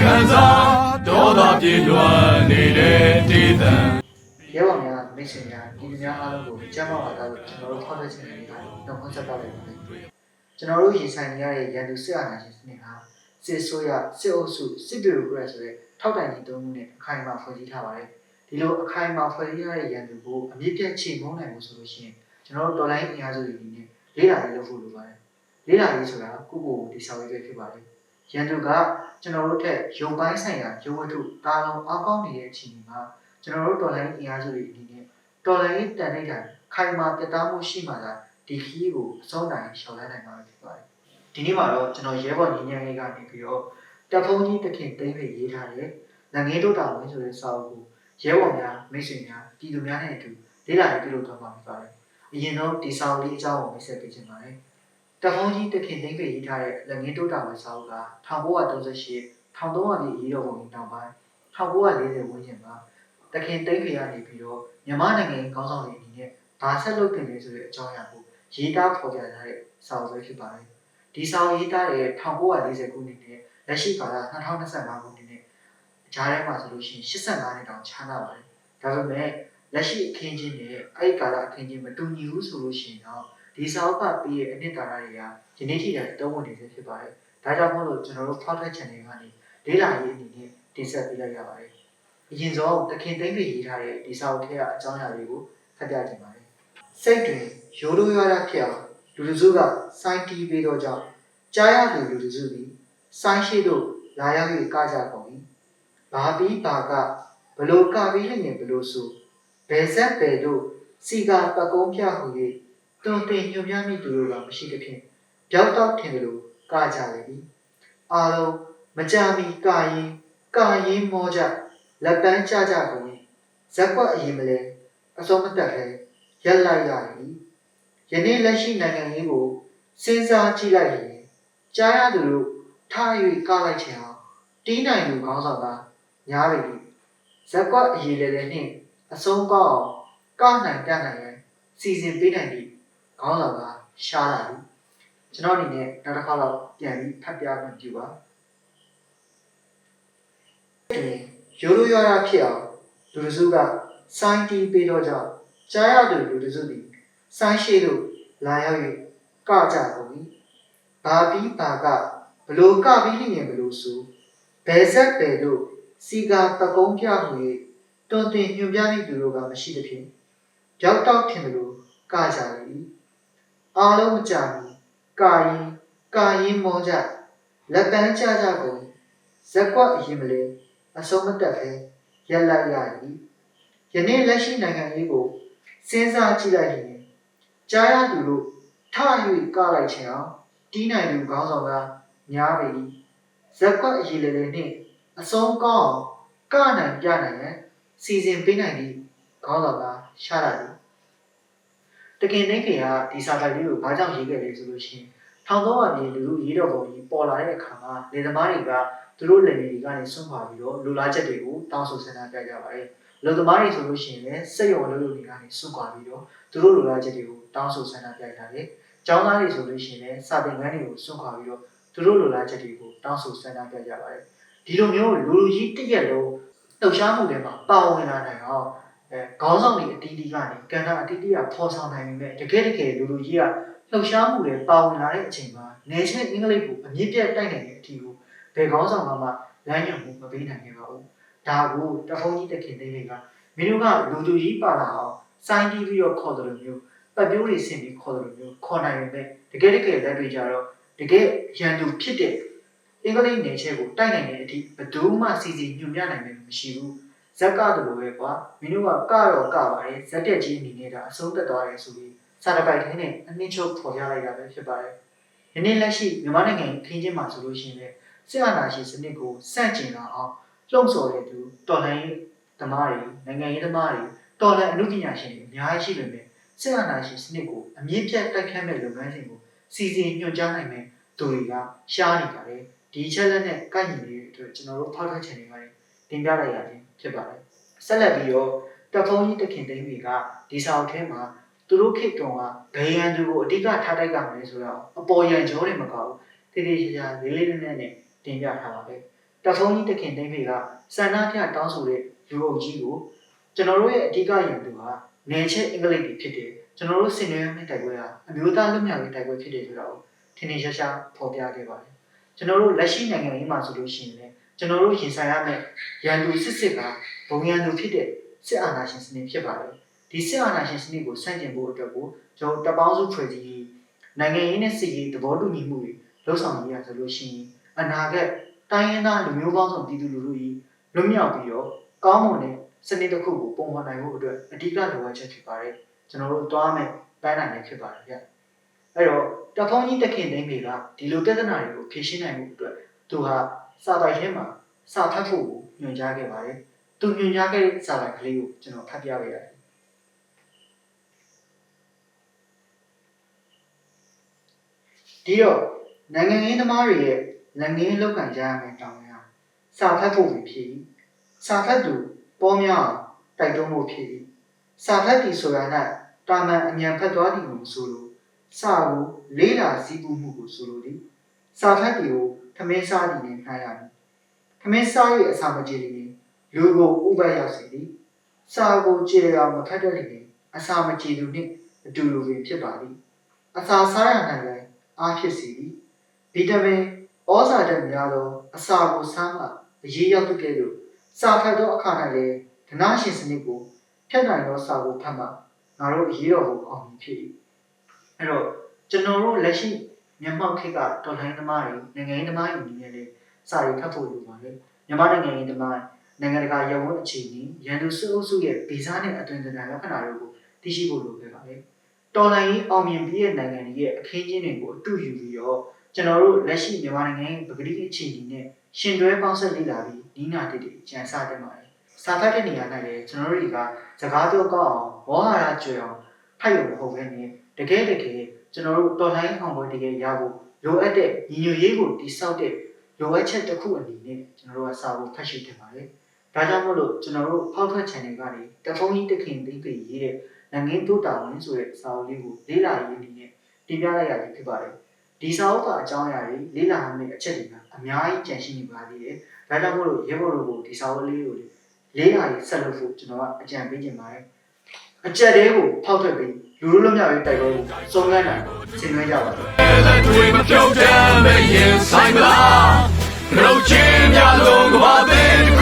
ခံစားဒေါသပြေလွှမ်းနေတဲ့ဒေသံရဲဘော်များမိတ်ဆွေများဒီများအားလုံးကိုကျမ်းမာပါတာလို့ကျွန်တော်တို့ခေါ်တဲ့ချိန်လေးကနေတော့ခွန်ဆက်ပါလိုက်ပါတယ်ကျွန်တော်တို့ရင်ဆိုင်နေရတဲ့ရန်သူစစ်အာဏာရှင်စနစ်ဟာစစ်ဆိုးရစစ်အုပ်စုစစ်ဗျူရိုကရက်ဆိုတဲ့ထောက်တိုင်ကြီးသုံးခုနဲ့အခိုင်အမာဖွဲ့စည်းထားပါတယ်ဒီလိုအခိုင်အမာဖွဲ့စည်းရတဲ့ရန်သူကိုအမြင့်ပြတ်ချိန်မုန်းနိုင်မှုဆိုလို့ရှိရင်ကျွန်တော်တို့တော်လိုင်းအင်အားစုတွေအနေနဲ့လေးလာရေးလုပ်ဖို့လိုပါတယ်လေးလာရေးဆိုတာကိုယ့်ကိုယ်ကိုတိဆောက်ရေးပဲဖြစ်ပါတယ် ရန်သူကကျွန်တော်တို့ထက်ရုံပိုင်းဆိုင်ရာရုံဝတ္ထုတာလုံးအောက်ကောင်းနေတဲ့အချိန်မှာကျွန်တော်တို့တော်လိုင်းအင်အားစုတွေအနေနဲ့တော်လိုင်းတန်လိုက်တာခိုင်မာပြတ်သားမှုရှိမှသာဒီခီးကိုအဆုံးတိုင်ရှောင်လန်းနိုင်မှာဖြစ်ပါတယ်။ဒီနေ့မှာတော့ကျွန်တော်ရဲဘော်ညီညာရေးကနေပြီးတော့တပ်ဖုံးကြီးတခင်သိမ့်ဖိရေးထားတဲ့ငငယ်တို့တာဝန်ဆိုတဲ့စာအုပ်ကိုရဲဘော်များမိတ်ဆွေများပြည်သူများနဲ့အတူလေ့လာပြုလုပ်သွားမှာဖြစ်ပါတယ်။အရင်တော့ဒီစာအုပ်လေးအကြောင်းကိုမိတ်ဆက်ပေးချင်ပါတယ်။ တပ်ဖုံးကြီးတခင်သိမ့်ဖိရေးထားတဲ့ငငယ်တို့တာဝန်စာအုပ်က1938 1300ပြည့်ရေးတော်ပုံနောက်ပိုင်း1940ဝန်းကျင်မှာတခင်တိတ်ခေကနေပြီးတော့မြန်မာနိုင်ငံခေါင်းဆောင်တွေအနေနဲ့ဘာဆက်လုပ်တင်လဲဆိုတဲ့အကြောင်းအရာကိုရေးသားဖော်ပြထားတဲ့စာအုပ်ပဲဖြစ်ပါတယ်။ဒီစာအုပ်ရေးသားတဲ့1940ခုနှစ်နဲ့လက်ရှိကာလ2025ခုနှစ်နဲ့ဂျားထဲမှာဆိုလို့ရှိရင်85နှစ်တောင်ခြားနာပါတယ်။ဒါပေမဲ့လက်ရှိအခင်းချင်းနဲ့အဲ့ဒီကာလအခင်းချင်းမတူညီဘူးဆိုလို့ရှိရင်တော့ ဒီစာအုပ်ကပြီးရဲ့အနှစ်သာရတွေကယနေ့ထိတိုင်တုံးဝင်နေစေဖြစ်ပါတယ်။ဒါကြောင့်မို့လို့ကျွန်တော်တို့ Podcast Channel ကနေလေးလာရေးအနေနဲ့တင်ဆက်ပေးလိုက်ရပါတယ်။အရင်ဆုံးတခင်သိမ့်ပြီးရေးထားတဲ့ဒီစာအုပ်ထဲကအကြောင်းအရာတွေကိုဖတ်ပြခြင်းပါတယ်။စိတ်တွင်ရိုးရိုးရွားရွားဖြစ်အောင်လူလူစုကစိုင်းတီးပေးသောကြောင့်ကြားရသူလူလူစုသည်စိုင်းရှိသို့လာရောက်၍ကကြကုန်၏။ဘာပြီးဘာကဘလို့ကပြီးလျင်ဘလို့ဆိုဘယ်ဆက်ပဲတို့စီကပကုံးပြဟု၍ တွန်တင်ညွှန်ပြမိသူတို့ကမရှိသဖြင့်ကြောက်တော့ထင်တယ်လို့ကကြလေသည်။အားလုံးမကြမီကာရင်ကာရင်မောကြလက်ပန်းကြကြကုန်၏ဇက်ကွက်အရင်မလဲအစုံမတက်ခဲရက်လိုက်ရ၏ယနေ့လက်ရှိနိုင်ငံရေးကိုစဉ်းစားကြည့်လိုက်ရင်ကြားရသူတို့ထား၍ကလိုက်ချင်အောင်တီးနိုင်လူခေါင်းဆောင်ကများပေ၏ဇက်ကွက်အရင်လဲလဲနှင့်အစုံကောင်းအောင်ကနိုင်တတ်နိုင်ရန်စီစဉ်ပေးနိုင်သည့် ခေါင်းဆောင်ကရှားလာသည်ကျွန်တော်အနေနဲ့နောက်တစ်ခါတော့ပြန်ပြီးဖတ်ပြခွင့်ပြုပါရိုးရိုးရွားရွားဖြစ်အောင်လူတစုကစိုင်းတီးပေးတော့ကြောင့်ကြားရသူလူတစုသည်စိုင်းရှိသို့လာရောက်၍ကကြကုန်၏ဘာပြီးဘာကဘလို့ကပြီးလျင်ဘလို့ဆိုဘယ်ဆက်ပဲတို့စီကာပကုံးပြမှု၍တွန်တင်ညွှန်ပြသည့်သူတို့ကမရှိသဖြင့်ကြောက်တော့ထင်တယ်လို့ကကြလေ၏ အားလုံးမကြဘူးကာရင်ကာရင်မောကြလက်ပန်းကြကြကုန်၏ဇက်ကွက်အရင်မလဲအဆုံးမတက်ပဲရက်လိုက်ရ၏ယနေ့လက်ရှိနိုင်ငံရေးကိုစဉ်းစားကြည့်လိုက်ရင်ကြားရသူတို့ထ၍ကလိုက်ချင်အောင်တီးနိုင်သူခေါင်းဆောင်ကများပေ၏ဇက်ကွက်အရေးလေလေနှင့်အဆုံးကောင်းအောင်ကနိုင်ပြနိုင်ရန်စီစဉ်ပေးနိုင်သည့်ခေါင်းဆောင်ကရှာလာသည် တကင်သိခင်ကဒီစာပိုက်လေးကိုဘာကြောင့်ရေးခဲ့လဲဆိုလို့ရှိရင်1300ပြည်လူလူရေးတော်ပုံကြီးပေါ်လာတဲ့အခါမှာလေသမားတွေကသူတို့လည်းတွေကနေဆွန့်ခွာပြီးတော့လူလားချက်တွေကိုတောင်းဆိုဆန္ဒပြကြပါတယ်။လူသမားတွေဆိုလို့ရှိရင်လည်းစိတ်ရောလူလူတွေကနေဆွန့်ခွာပြီးတော့သူတို့လူလားချက်တွေကိုတောင်းဆိုဆန္ဒပြကြတယ်။ကျောင်းသားတွေဆိုလို့ရှိရင်လည်းစာသင်ခန်းတွေကိုဆွန့်ခွာပြီးတော့သူတို့လူလားချက်တွေကိုတောင်းဆိုဆန္ဒပြကြပါတယ်။ဒီလိုမျိုးလူလူကြီးတစ်ရက်လုံးလှုပ်ရှားမှုတွေမှာပါဝင်လာနိုင်အောင် အဲခေါင်းဆောင်တွေအတီးတီးကနေကန္တာအတီးတီးကဖော်ဆောင်နိုင်ပေမဲ့တကယ်တကယ်လူလူကြီးကလှုပ်ရှားမှုတွေပါဝင်လာတဲ့အချိန်မှာနေချင်းအင်္ဂလိပ်ကိုအမြင့်ပြတ်တိုက်နိုင်တဲ့အထီကိုဘယ်ကောင်းဆောင်မှမလမ်းညွှန်မှုမပေးနိုင်ခဲ့ပါဘူး။ဒါကိုတဖုံးကြီးတခင်သိတွေကမင်းတို့ကလူသူကြီးပါလာအောင်စိုင်းတီးပြီးတော့ခေါ်တယ်လို့မျိုးပတ်ပြိုးတွေဆင်ပြီးခေါ်တယ်လို့မျိုးခေါ်နိုင်ပေမဲ့တကယ်တကယ်လက်တွေ့ကြတော့တကယ်ရန်သူဖြစ်တဲ့အင်္ဂလိပ်နယ်ချဲကိုတိုက်နိုင်တဲ့အထိဘယ်သူမှစီစီညွှန်ပြနိုင်မယ်မရှိဘူး။ ဇက်ကတလို့ပဲကွာမင်းတို့ကကတော့ကပါတယ်ဇက်တက်ကြီးအနေနဲ့ဒါအဆုံးသက်သွားတယ်ဆိုပြီးစာတပိုက်ထဲနဲ့အနှင်းချုပ်ဖော်ပြလိုက်တာပဲဖြစ်ပါတယ်။ယနေ့လက်ရှိမြန်မာနိုင်ငံခင်းချင်းမှာဆိုလို့ရှိရင်လည်းစစ်အာဏာရှင်စနစ်ကိုစန့်ကျင်လာအောင်လှုံ့ဆော်တဲ့သူတော်လှန်ရေးသမားတွေနိုင်ငံရေးသမားတွေတော်လှန်အမှုပညာရှင်တွေအများကြီးရှိပေမဲ့စစ်အာဏာရှင်စနစ်ကိုအမြင့်ပြတ်တိုက်ခတ်မဲ့လုပ်ငန်းစဉ်ကိုစီစဉ်ညွှန်ကြားနိုင်မဲ့သူတွေကရှားနေကြတယ်ဒီချက်လက်နဲ့ကိုက်ညီနေတဲ့အတွက်ကျွန်တော်တို့ဖောက်ထွက်ချင်နေပါတယ်တင်ပြလိုက်ရခြင်း ဖြစ်ပါတယ်ဆက်လက်ပြီးတော့တပ်ဖုံးကြီးတခင်သိန်းတွေကဒီစာအုပ်ထဲမှာသူတို့ခေတ်တုန်းကဘယ်ရန်သူကိုအဓိကထားတိုက်ကမယ်ဆိုတော့အပေါ်ရန်ကြောတွေမကောက်ဘူးတည်တည်ချာချာလေးလေးနက်နက်နဲ့တင်ပြထားပါပဲတဖုံးကြီးတခင်သိမ့်ဖေကစန္ဒပြတောင်းဆိုတဲ့လူအုပ်ကြီးကိုကျွန်တော်တို့ရဲ့အဓိကရန်သူဟာနေချက်အင်္ဂလိပ်တွေဖြစ်တယ်ကျွန်တော်တို့စင်နွေးမဲ့တိုက်ပွဲဟာအမျိုးသားလွတ်မြောက်ရေးတိုက်ပွဲဖြစ်တယ်ဆိုတော့ထင်ထင်ရှားရှားဖော်ပြခဲ့ပါတယ်ကျွန်တော်တို့လက်ရှိနိုင်ငံရေးမှာဆိုလို့ရှိရင်လည်း ကျွန်တော်တို့ရင်ဆိုင်ရမယ့်ရန်သူစစ်စစ်ကဘုံရန်သူဖြစ်တဲ့စစ်အာဏာရှင်စနစ်ဖြစ်ပါတယ်ဒီစစ်အာဏာရှင်စနစ်ကိုဆန့်ကျင်ဖို့အတွက်ကိုကျွန်တော်တပ်ပေါင်းစုဖွဲ့စည်းရေးနိုင်ငံရေးနဲ့စစ်ရေးသဘောတူညီမှုတွေလှုပ်ဆောင်နေရဆိုလို့ရှိရင်အနာဂတ်တိုင်းရင်းသားလူမျိုးပေါင်းစုံပြည်သူလူထုကြီးလွတ်မြောက်ပြီးတော့ကောင်းမွန်တဲ့စနစ်တစ်ခုကိုပုံဖော်နိုင်ဖို့အတွက်အဓိကလိုအပ်ချက်ဖြစ်ပါတယ်ကျွန်တော်တို့သွားမယ်ပန်းနိုင်လည်းဖြစ်ပါတယ်ဗျအဲ့တော့တဖုံးကြီးတခင်သိန်းတွေကဒီလိုပြဿနာတွေကိုဖြေရှင်းနိုင်မှုအတွက်သူဟာ စာပိုက်ထဲမှာစာဖတ်ဖို့ကိုညွှန်ကြားခဲ့ပါတယ်သူညွှန်ကြားခဲ့တဲ့စာပိုက်ကလေးကိုကျွန်တော်ဖတ်ပြပေးရတယ်ဒီတော့နိုင်ငံရေးသမားတွေရဲ့နိုင်ငံရေးလောက်ကန်ကြရမယ်တောင်းရစာဖတ်ဖို့ပဲဖြစ်၏စာဖတ်သူပေါ်များအောင်တိုက်တွန်းဖို့ဖြစ်၏စာဖတ်သည်ဆိုတာ၌တာမန်အမြန်ဖတ်သွားသည်ကိုမဆိုလိုစာကိုလေးလာစည်းပူးမှုကိုဆိုလိုသည်စာဖတ်သည်ကို ခမင်းစားသည်နှင့်နှိုင်းရမည်ခမင်းစား၏အစာမကြေသည်လူကိုဥပရောက်စေသည်စာကိုကြေအောင်မဖတ်တတ်သည်အစာမကြေသူနှင့်အတူတူပင်ဖြစ်ပါသည်အစာစားရနိုင်လည်းအားဖြစ်စေသည်ဗီတာမင်ဩဇာဓာတ်များသောအစာကိုစားမှအရေးရောက်တဲ့ကဲ့သို့စာဖတ်သောအခါ၌လည်းဒနာရှင်စနစ်ကိုဖြတ်နိုင်သောစာကိုဖတ်မှငါတို့အရေးတော်ကိုအောင်မြင်ဖြစ်၏အဲ့တော့ကျွန်တော်တို့လက်ရှိ မြန်မာခေတ်ကတော်လှန်ရေးသမားတွေနိုင်ငံရေးသမားတွေအနေနဲ့လည်းစာတွေဖတ်ဖို့လိုပါတယ်မြန်မာနိုင်ငံရေးသမားနိုင်ငံတကာရုံးဝအခြေအနေရန်သူစစ်အုပ်စုရဲ့ဗီဇနဲ့အသွင်သဏ္ဍာန်လက္ခဏာတွေကိုသိရှိဖို့လိုခဲ့ပါတယ်တော်လှန်ရေးအောင်မြင်ပြီးတဲ့နိုင်ငံတွေရဲ့အခင်းကျင်းတွေကိုအတူယူပြီးတော့ကျွန်တော်တို့လက်ရှိမြန်မာနိုင်ငံရဲ့ပကတိအခြေအနေနဲ့ရှင်တွဲပေါင်းဆက်လေ့လာပြီးနီးနာတိတိကြံစတင်ပါတယ်စာဖတ်တဲ့နေရာ၌လည်းကျွန်တော်တို့တွေကစကားပြောကောက်အောင်ဝါဟာရကျွေအောင်ဖတ်ရုံမဟုတ်ဘဲနဲ့တကယ်တကယ် ကျွန်တော်တို့တော်လှန်ရေးအောင်ပွဲတကယ်ရဖို့လိုအပ်တဲ့ညီညွတ်ရေးကိုတိစောက်တဲ့လိုအပ်ချက်တစ်ခုအနေနဲ့ကျွန်တော်တို့ကစာဖို့ဖတ်ရှိတင်ပါတယ်ဒါကြောင့်မို့လို့ကျွန်တော်တို့ဖောက်ထွက် channel ကနေတဖုံးကြီးတခင်သိမ့်ပေရေးတဲ့နိုင်ငံတို့တာဝန်ဆိုတဲ့စာအုပ်လေးကိုလေးလာရေးအနေနဲ့တင်ပြလိုက်ရပြီဖြစ်ပါတယ်ဒီစာအုပ်ကအကြောင်းအရာတွေလေးလာမယ့်အချက်တွေကအများကြီးကြန့်ရှိနေပါသေးတယ်ဒါကြောင့်မို့လို့ရဲဘော်တို့ကိုဒီစာအုပ်လေးကိုလေးလာရေးဆက်လုပ်ဖို့ကျွန်တော်ကအကြံပေးချင်ပါတယ် အချက်တွေကိုဖောက်ထွက်ပြီးလူလူလွတ်မြောက်ရေးတိုက်ပွဲကိုစုံစမ်းနိုင်ဆင်နွှဲကြပါတော့လက်တွေမပြုတ်တဲ့မရင်ဆိုင်မလားနှုတ်ချင်းများလုံးကဘာသေး